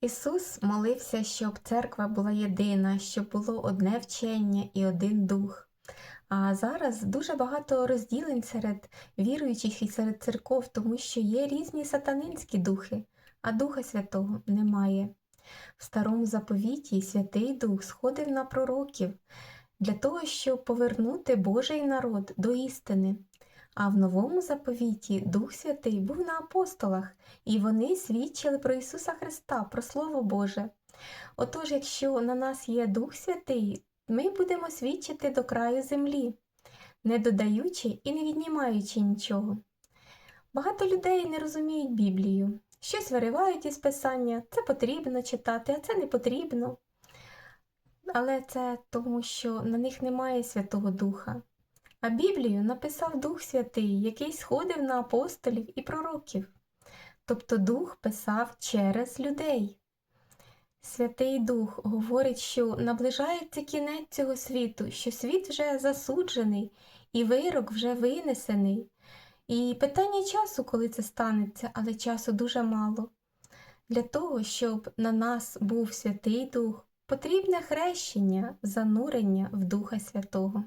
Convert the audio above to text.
Ісус молився, щоб церква була єдина, щоб було одне вчення і один дух. А зараз дуже багато розділень серед віруючих і серед церков, тому що є різні сатанинські духи, а Духа Святого немає. В старому заповіті Святий Дух сходив на пророків для того, щоб повернути Божий народ до істини. А в новому заповіті Дух Святий був на апостолах, і вони свідчили про Ісуса Христа, про Слово Боже. Отож, якщо на нас є Дух Святий, ми будемо свідчити до краю землі, не додаючи і не віднімаючи нічого. Багато людей не розуміють Біблію, щось виривають із писання, це потрібно читати, а це не потрібно. Але це тому, що на них немає Святого Духа. А Біблію написав Дух Святий, який сходив на апостолів і пророків. Тобто Дух писав через людей. Святий Дух говорить, що наближається кінець цього світу, що світ вже засуджений і вирок вже винесений. І питання часу, коли це станеться, але часу дуже мало. Для того, щоб на нас був Святий Дух, потрібне хрещення, занурення в Духа Святого.